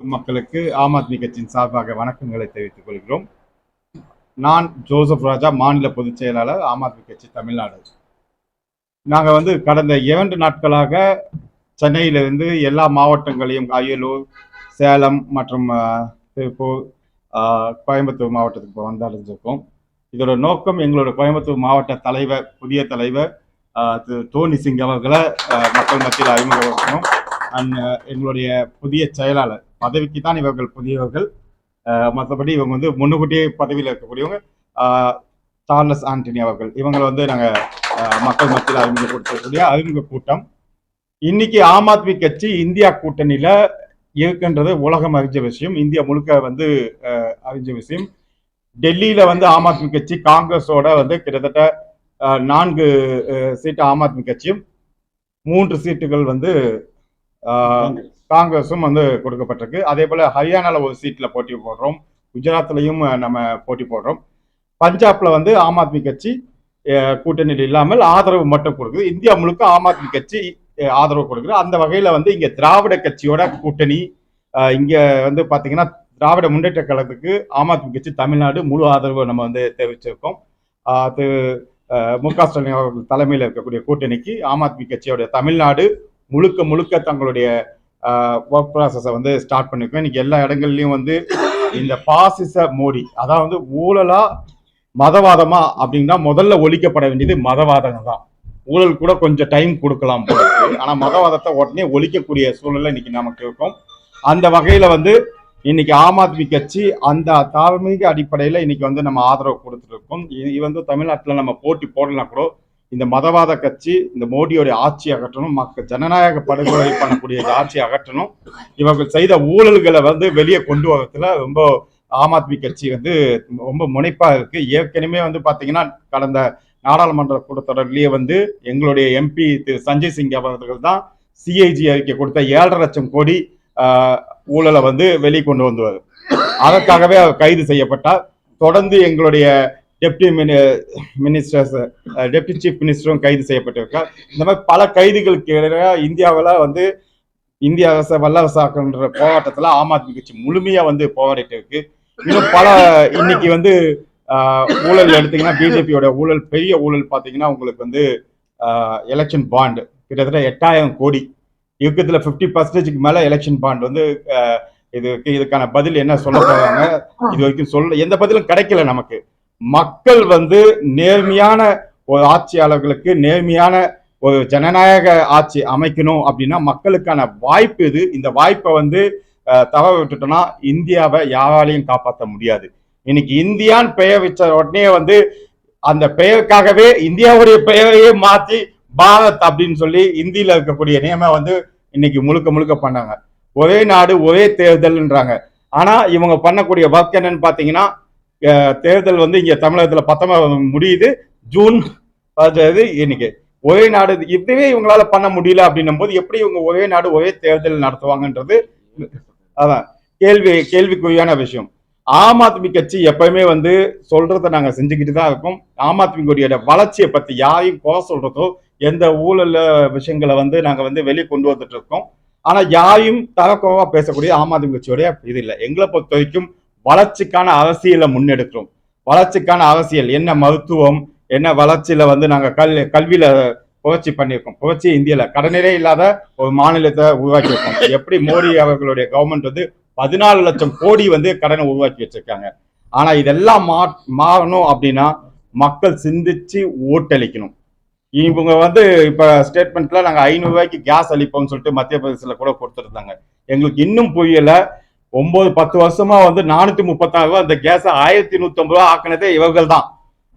மக்களுக்கு ஆம் ஆத்மி கட்சியின் சார்பாக வணக்கங்களை தெரிவித்துக் கொள்கிறோம். நான் ஜோசப் ராஜா மாநில பொதுச் செயலாளர் ஆம் ஆத்மி கட்சி தமிழ்நாடு. நாங்கள் வந்து கடந்த இரண்டு நாட்களாக சென்னையிலிருந்து எல்லா மாவட்டங்களையும் அரியலூர் சேலம் மற்றும் திருப்பூர் கோயம்புத்தூர் மாவட்டத்துக்கு இப்போ வந்தடைஞ்சிருக்கோம் இதோட நோக்கம் எங்களோட கோயம்புத்தூர் மாவட்ட தலைவர் புதிய தலைவர் திரு தோனி சிங் அவர்களை மக்கள் மத்தியில் அறிமுகப்படுத்தணும். அண்ட் எங்களுடைய புதிய செயலாளர் பதவிக்கு தான் இவர்கள் புதியவர்கள். மற்றபடி இவங்க வந்து முன்னுக்கூட்டியே பதவியில் இருக்கக்கூடியவங்க சார்லஸ் ஆண்டனி அவர்கள். இவங்களை வந்து நாங்கள் மக்கள் மத்தியில் அறிமுகப்படுத்தக்கூடிய அறிமுக கூட்டம். இன்னைக்கு ஆம் ஆத்மி கட்சி இந்தியா கூட்டணியில இருக்குன்றது உலகம் அறிஞ்ச விஷயம். இந்தியா முழுக்க வந்து அறிஞ்ச விஷயம். டெல்லியில வந்து ஆம் ஆத்மி கட்சி காங்கிரஸோட வந்து கிட்டத்தட்ட நான்கு சீட்டு ஆம் ஆத்மி கட்சியும் மூன்று சீட்டுகள் வந்து காங்கிரஸும் வந்து கொடுக்கப்பட்டிருக்கு. அதே போல ஹரியானால ஒரு சீட்ல போட்டி போடுறோம். குஜராத்லயும் நம்ம போட்டி போடுறோம். பஞ்சாப்ல வந்து ஆம் ஆத்மி கட்சி கூட்டணியில் இல்லாமல் ஆதரவு மட்டும் கொடுக்குது. இந்தியா முழுக்க ஆம் ஆத்மி கட்சி ஆதரவு கொடுக்குது. அந்த வகையில வந்து இங்க திராவிட கட்சியோட கூட்டணி இங்கே இங்க வந்து பாத்தீங்கன்னா திராவிட முன்னேற்ற கழகத்துக்கு ஆம் ஆத்மி கட்சி தமிழ்நாடு முழு ஆதரவு நம்ம வந்து தெரிவிச்சிருக்கோம். அது மு க ஸ்டாலின் அவர்கள் தலைமையில் இருக்கக்கூடிய கூட்டணிக்கு ஆம் ஆத்மி கட்சியோட தமிழ்நாடு முழுக்க முழுக்க தங்களுடைய ஒர்க் ப்ராசஸை வந்து ஸ்டார்ட் பண்ணிருக்கோம். இன்னைக்கு எல்லா இடங்கள்லையும் வந்து இந்த பாசிச மோடி அதாவது ஊழலா மதவாதமா அப்படின்னா முதல்ல ஒழிக்கப்பட வேண்டியது மதவாதம் தான். ஊழல் கூட கொஞ்சம் டைம் கொடுக்கலாம் ஆனா மதவாதத்தை உடனே ஒழிக்கக்கூடிய சூழல்ல இன்னைக்கு நமக்கு இருக்கும். அந்த வகையில வந்து இன்னைக்கு ஆம் ஆத்மி கட்சி அந்த தார்மீக அடிப்படையில இன்னைக்கு வந்து நம்ம ஆதரவு கொடுத்துட்டு இருக்கோம். இது இது வந்து தமிழ்நாட்டுல நம்ம போட்டி போடலாம் கூட இந்த மதவாத கட்சி இந்த மோடியோட ஆட்சி அகற்றணும் மக்கள் ஜனநாயக படுகொலை பண்ணக்கூடிய ஆட்சி அகற்றணும். இவர்கள் செய்த ஊழல்களை வந்து வெளியே கொண்டு வரத்துல ரொம்ப ஆம் ஆத்மி கட்சி வந்து ரொம்ப முனைப்பாக இருக்கு. ஏற்கனவே வந்து பாத்தீங்கன்னா கடந்த நாடாளுமன்ற கூட்டத்தொடர்லயே வந்து எங்களுடைய எம்பி திரு சஞ்சய் சிங் அவர்கள் தான் சிஐஜி அறிக்கை கொடுத்த ஏழரை லட்சம் கோடி ஊழலை வந்து வெளியே கொண்டு அதற்காகவே அவர் கைது செய்யப்பட்டார். தொடர்ந்து எங்களுடைய deputy mini ministers deputy chief மினிஸ்டரும் கைது செய்யப்பட்டிருக்கார் இந்த மாதிரி பல கைதுகளுக்கு எதிராக இந்தியாவில் வந்து இந்திய அரச வல்லரசாக்குன்ற போராட்டத்தில் ஆம் ஆத்மி கட்சி முழுமையா வந்து போராடிட்டு இருக்கு. இன்னும் பல இன்னைக்கு வந்து ஆஹ், ஊழல் எடுத்தீங்கன்னா பிஜேபியோட ஊழல் பெரிய ஊழல் பார்த்தீங்கன்னா உங்களுக்கு வந்து எலெக்ஷன் பாண்டு கிட்டத்தட்ட எட்டாயிரம் கோடி. யுத்தத்துல ஃபிஃப்டி பர்சன்டேஜ்க்கு மேல எலெக்ஷன் பாண்ட் வந்து ஆஹ், இதுக்கு இதுக்கான பதில் என்ன சொல்ல போறாங்க இது வரைக்கும் சொல்ல எந்த பதிலும் கிடைக்கல நமக்கு. மக்கள் வந்து நேர்மையான ஒரு ஆட்சியாளர்களுக்கு நேர்மையான ஒரு ஜனநாயக ஆட்சி அமைக்கணும் அப்படின்னா மக்களுக்கான வாய்ப்பு இது. இந்த வாய்ப்பை வந்து தவற விட்டுட்டோம்னா இந்தியாவை யாராலையும் காப்பாற்ற முடியாது. இன்னைக்கு இந்தியான்னு பெயர் வச்ச உடனே வந்து அந்த பெயருக்காகவே இந்தியாவுடைய பெயரையே மாத்தி பாரத் அப்படின்னு சொல்லி இந்தியில இருக்கக்கூடிய நியமம் வந்து இன்னைக்கு முழுக்க முழுக்க பண்ணாங்க. ஒரே நாடு ஒரே தேர்தல்ன்றாங்க. ஆனா இவங்க பண்ணக்கூடிய ஒர்க் என்னன்னு பாத்தீங்கன்னா தேர்தல் வந்து இங்க தமிழகத்துல பத்தொன்பது முடியுது. ஜூன் பதினஞ்சு இன்னைக்கு. ஒரே நாடு இதுவே இவங்களால பண்ண முடியல அப்படின்னும் போது எப்படி இவங்க ஒரே நாடு ஒரே தேர்தல் நடத்துவாங்கன்றது அதான் கேள்வி கேள்விக்குறியான விஷயம். ஆம் ஆத்மி கட்சி எப்பயுமே வந்து சொல்றத நாங்க செஞ்சுக்கிட்டு தான் இருக்கோம். ஆம் ஆத்மி கொடியோட வளர்ச்சியை பத்தி யாரையும் குறை சொல்றதோ எந்த ஊழல் விஷயங்களை வந்து நாங்க வந்து வெளியே கொண்டு வந்துட்டு இருக்கோம். ஆனா யாரையும் தரக்குறவா பேசக்கூடிய ஆம் ஆத்மி கட்சியோடைய இது இல்லை. எங்களை பொறுத்த வரைக்கும் வளர்ச்சிக்கான அரசியலை முன்னெடுக்கிறோம். வளர்ச்சிக்கான அரசியல் என்ன மருத்துவம் என்ன வளர்ச்சியில வந்து நாங்கள் கல் கல்வியில புரட்சி பண்ணியிருக்கோம். புரட்சி இந்தியாவில் கடனிலே இல்லாத ஒரு மாநிலத்தை உருவாக்கி இருக்கோம் எப்படி மோடி அவர்களுடைய கவர்மெண்ட் வந்து பதினாலு லட்சம் கோடி வந்து கடனை உருவாக்கி வச்சிருக்காங்க. ஆனா இதெல்லாம் மா மாறணும் அப்படின்னா மக்கள் சிந்திச்சு ஓட்டளிக்கணும். இவங்க வந்து இப்ப ஸ்டேட்மெண்ட்ல நாங்க ஐநூறு ரூபாய்க்கு கேஸ் அளிப்போம்னு சொல்லிட்டு மத்திய பிரதேசத்துல கூட கொடுத்துருந்தாங்க. எங்களுக்கு இன்னும் புரியல. ஒன்பது பத்து வருஷமா வந்து நானூத்தி முப்பத்தாறு ரூபா அந்த கேஸ் ஆயிரத்தி நூத்தி ஐம்பது ரூபா ஆக்கினதே இவர்கள் தான்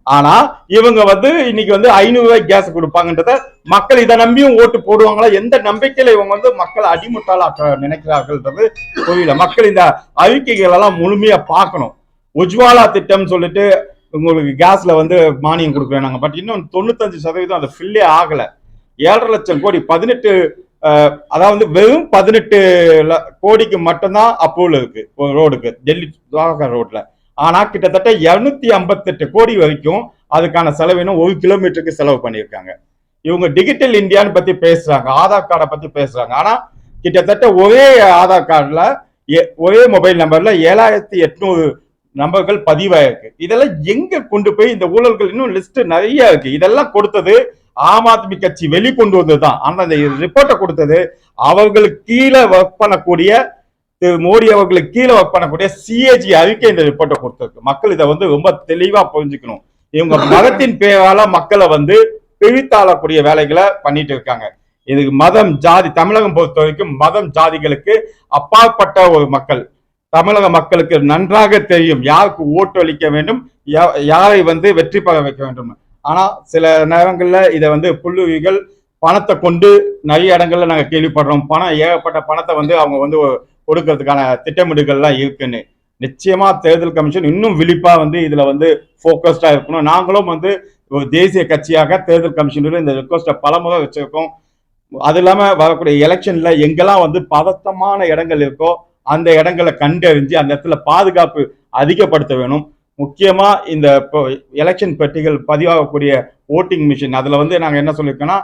ஆனா இவங்க வந்து இன்னைக்கு வந்து ஐநூறு ரூபாய் கேஸ் கொடுப்பாங்கன்றத மக்கள் இதை நம்பியும் ஓட்டு போடுவாங்களா? எந்த நம்பிக்கையில இவங்க வந்து மக்கள் அடிமுட்டாளாக்க நினைக்கிறார்கள்ன்றது புரியல. மக்கள் இந்த அறிக்கைகள் எல்லாம் முழுமையா பார்க்கணும். உஜ்வாலா திட்டம் சொல்லிட்டு உங்களுக்கு கேஸ்ல வந்து மானியம் கொடுக்குறோம் நாங்க. பட் இன்னும் தொண்ணூத்தஞ்சு சதவீதம் அது ஃபில்லே ஆகல. ஏழரை லட்சம் கோடி பதினெட்டு அதாவது வெறும் பதினெட்டு கோடிக்கு மட்டும்தான் அப்ரூவல் இருக்கு ரோடுக்கு டெல்லி துவாரகா ரோட்ல ஆனா கிட்டத்தட்ட இருநூத்தி ஐம்பத்தெட்டு கோடி வரைக்கும் அதுக்கான செலவினம் ஒரு கிலோமீட்டருக்கு செலவு பண்ணியிருக்காங்க. இவங்க டிஜிட்டல் இந்தியான்னு பத்தி பேசுறாங்க ஆதார் கார்டை பத்தி பேசுறாங்க. ஆனா கிட்டத்தட்ட ஒரே ஆதார் கார்டுல ஒரே மொபைல் நம்பர்ல ஏழாயிரத்தி எட்நூறு நம்பர்கள் பதிவாயிருக்கு. இதெல்லாம் எங்க கொண்டு போய் இந்த ஊழல்கள் இன்னும் லிஸ்ட் நிறைய இருக்கு. இதெல்லாம் கொடுத்தது ஆம் ஆத்மி கட்சி வெளிக்கொண்டு வந்ததுதான். ஆனால் அந்த ரிப்போர்ட்டை கொடுத்தது அவர்களுக்கு கீழே ஒர்க் பண்ணக்கூடிய திரு மோடி அவர்களுக்கு கீழே ஒர்க் பண்ணக்கூடிய சிஏஜி அறிக்கை இந்த ரிப்போர்ட்டை கொடுத்திருக்கு. மக்கள் இதை வந்து ரொம்ப தெளிவா புரிஞ்சுக்கணும். இவங்க மதத்தின் பேரால மக்களை வந்து பிரித்தாளக்கூடிய வேலைகளை பண்ணிட்டு இருக்காங்க. இதுக்கு மதம் ஜாதி தமிழகம் பொறுத்த வரைக்கும் மதம் ஜாதிகளுக்கு அப்பாற்பட்ட ஒரு மக்கள். தமிழக மக்களுக்கு நன்றாக தெரியும் யாருக்கு ஓட்டு அளிக்க வேண்டும் யா- யாரை வந்து வெற்றி பெற வைக்க வேண்டும். ஆனால் சில நேரங்களில் இதை வந்து புல்லுவிகள் பணத்தை கொண்டு நிறைய இடங்கள்ல நாங்கள் கேள்விப்படுறோம். பணம் ஏகப்பட்ட பணத்தை வந்து அவங்க வந்து கொடுக்கறதுக்கான திட்டமிடுகள்லாம் இருக்குன்னு. நிச்சயமா தேர்தல் கமிஷன் இன்னும் விழிப்பா வந்து இதுல வந்து ஃபோக்கஸ்டாக இருக்கணும். நாங்களும் வந்து ஒரு தேசிய கட்சியாக தேர்தல் கமிஷனில் இந்த ரிக்வஸ்ட்டை பலமுறை வச்சிருக்கோம். அது இல்லாம வரக்கூடிய எலெக்ஷன்ல எங்கெல்லாம் வந்து பதட்டமான இடங்கள் இருக்கோ அந்த இடங்களை கண்டறிஞ்சு அந்த இடத்துல பாதுகாப்பு அதிகப்படுத்த வேணும். முக்கியமாக இந்த எலெக்ஷன் பெட்டிகள் பதிவாகக்கூடிய ஓட்டிங் மிஷின் அதில் வந்து நாங்கள் என்ன சொல்லியிருக்கோம்னா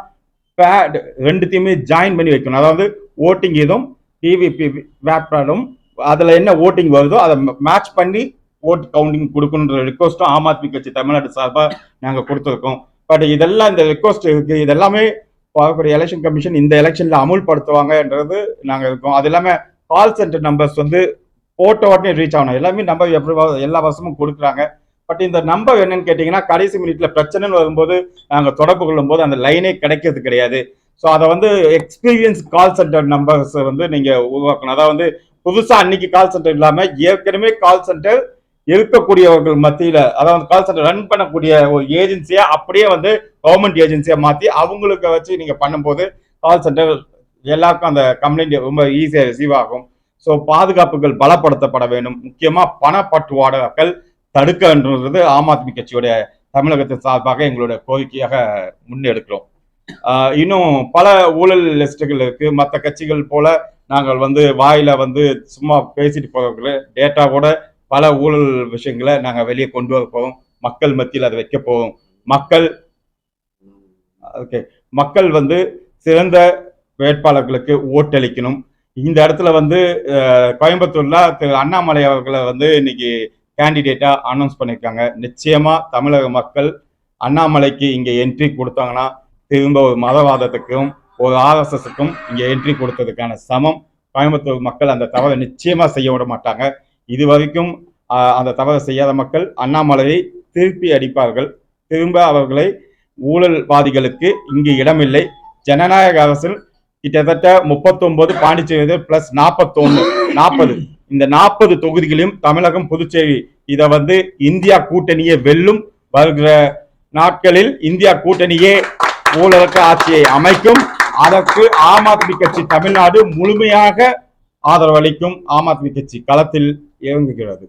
பேட் ரெண்டுத்தையுமே ஜாயின் பண்ணி வைக்கணும். அதாவது ஓட்டிங் இதும் டிவிபி வேப்டும் அதில் என்ன ஓட்டிங் வருதோ அதை மேட்ச் பண்ணி ஓட் கவுண்டிங் கொடுக்கணுன்ற ரிக்வஸ்ட்டும் ஆம் ஆத்மி கட்சி தமிழ்நாடு சார்பாக நாங்கள் கொடுத்துருக்கோம். பட் இதெல்லாம் இந்த ரிக்வஸ்ட் இருக்கு. இதெல்லாமே பார்க்கக்கூடிய எலெக்ஷன் கமிஷன் இந்த எலெக்ஷனில் அமுல்படுத்துவாங்கன்றது நாங்கள் இருக்கோம். அது இல்லாமல் கால் சென்டர் நம்பர்ஸ் வந்து போட்ட உடனே ரீச் ஆகணும். எல்லாமே நம்ம எப்படி எல்லா வருஷமும் கொடுக்குறாங்க. பட் இந்த நம்பர் என்னன்னு கேட்டிங்கன்னா கடைசி மினிட்ல பிரச்சனைன்னு வரும்போது நாங்கள் தொடர்பு கொள்ளும் போது அந்த லைனே கிடைக்கிறது கிடையாது. ஸோ அதை வந்து எக்ஸ்பீரியன்ஸ் கால் சென்டர் நம்பர்ஸ் வந்து நீங்கள் உருவாக்கணும். அதாவது வந்து புதுசாக அன்னைக்கு கால் சென்டர் இல்லாமல் ஏற்கனவே கால் சென்டர் இருக்கக்கூடியவர்கள் மத்தியில் அதாவது கால் சென்டர் ரன் பண்ணக்கூடிய ஒரு ஏஜென்சியை அப்படியே வந்து கவர்மெண்ட் ஏஜென்சியாக மாற்றி அவங்களுக்கு வச்சு நீங்கள் பண்ணும்போது கால் சென்டர் எல்லாருக்கும் அந்த கம்ப்ளைண்ட் ரொம்ப ஈஸியாக ரிசீவ் ஆகும். ஸோ பாதுகாப்புகள் பலப்படுத்தப்பட வேண்டும். முக்கியமா பணப்பட்டுவாடர்கள் தடுக்கன்றது ஆம் ஆத்மி கட்சியுடைய தமிழகத்தின் சார்பாக எங்களுடைய கோரிக்கையாக முன்னெடுக்கிறோம். இன்னும் பல ஊழல் லிஸ்ட்டுகள் இருக்கு. மற்ற கட்சிகள் போல நாங்கள் வந்து வாயில வந்து சும்மா பேசிட்டு போகிறவங்கள டேட்டா கூட பல ஊழல் விஷயங்களை நாங்கள் வெளியே கொண்டு வர போவோம் மக்கள் மத்தியில் அதை வைக்க போவோம் மக்கள் ஓகே மக்கள் வந்து சிறந்த வேட்பாளர்களுக்கு ஓட்டளிக்கணும். இந்த இடத்துல வந்து கோயம்புத்தூர்ல திரு அண்ணாமலை அவர்களை வந்து இன்னைக்கு கேண்டிடேட்டா அனௌன்ஸ் பண்ணியிருக்காங்க நிச்சயமா தமிழக மக்கள் அண்ணாமலைக்கு இங்க என்ட்ரி கொடுத்தாங்கன்னா திரும்ப ஒரு மதவாதத்துக்கும் ஒரு ஆர்எஸ்எஸ்க்கும் இங்க என்ட்ரி கொடுத்ததுக்கான சமம். கோயம்புத்தூர் மக்கள் அந்த தவறை நிச்சயமா செய்ய விட மாட்டாங்க. இது வரைக்கும் அந்த தவறை செய்யாத மக்கள் அண்ணாமலையை திருப்பி அடிப்பார்கள். திரும்ப அவர்களை ஊழல்வாதிகளுக்கு இங்கு இடமில்லை. ஜனநாயக அரசில் கிட்டத்தட்ட முப்பத்தொன்பது பாண்டிச்சேரி பிளஸ் நாற்பத்தொன்னு நாற்பது இந்த நாற்பது தொகுதிகளையும் தமிழகம் புதுச்சேரி இதை வந்து இந்தியா கூட்டணியே வெல்லும் வருகிற நாட்களில் இந்தியா கூட்டணியே ஊழலுக்கு ஆட்சியை அமைக்கும். அதற்கு ஆம் ஆத்மி கட்சி தமிழ்நாடு முழுமையாக ஆதரவளிக்கும். ஆம் ஆத்மி கட்சி களத்தில் இறங்குகிறது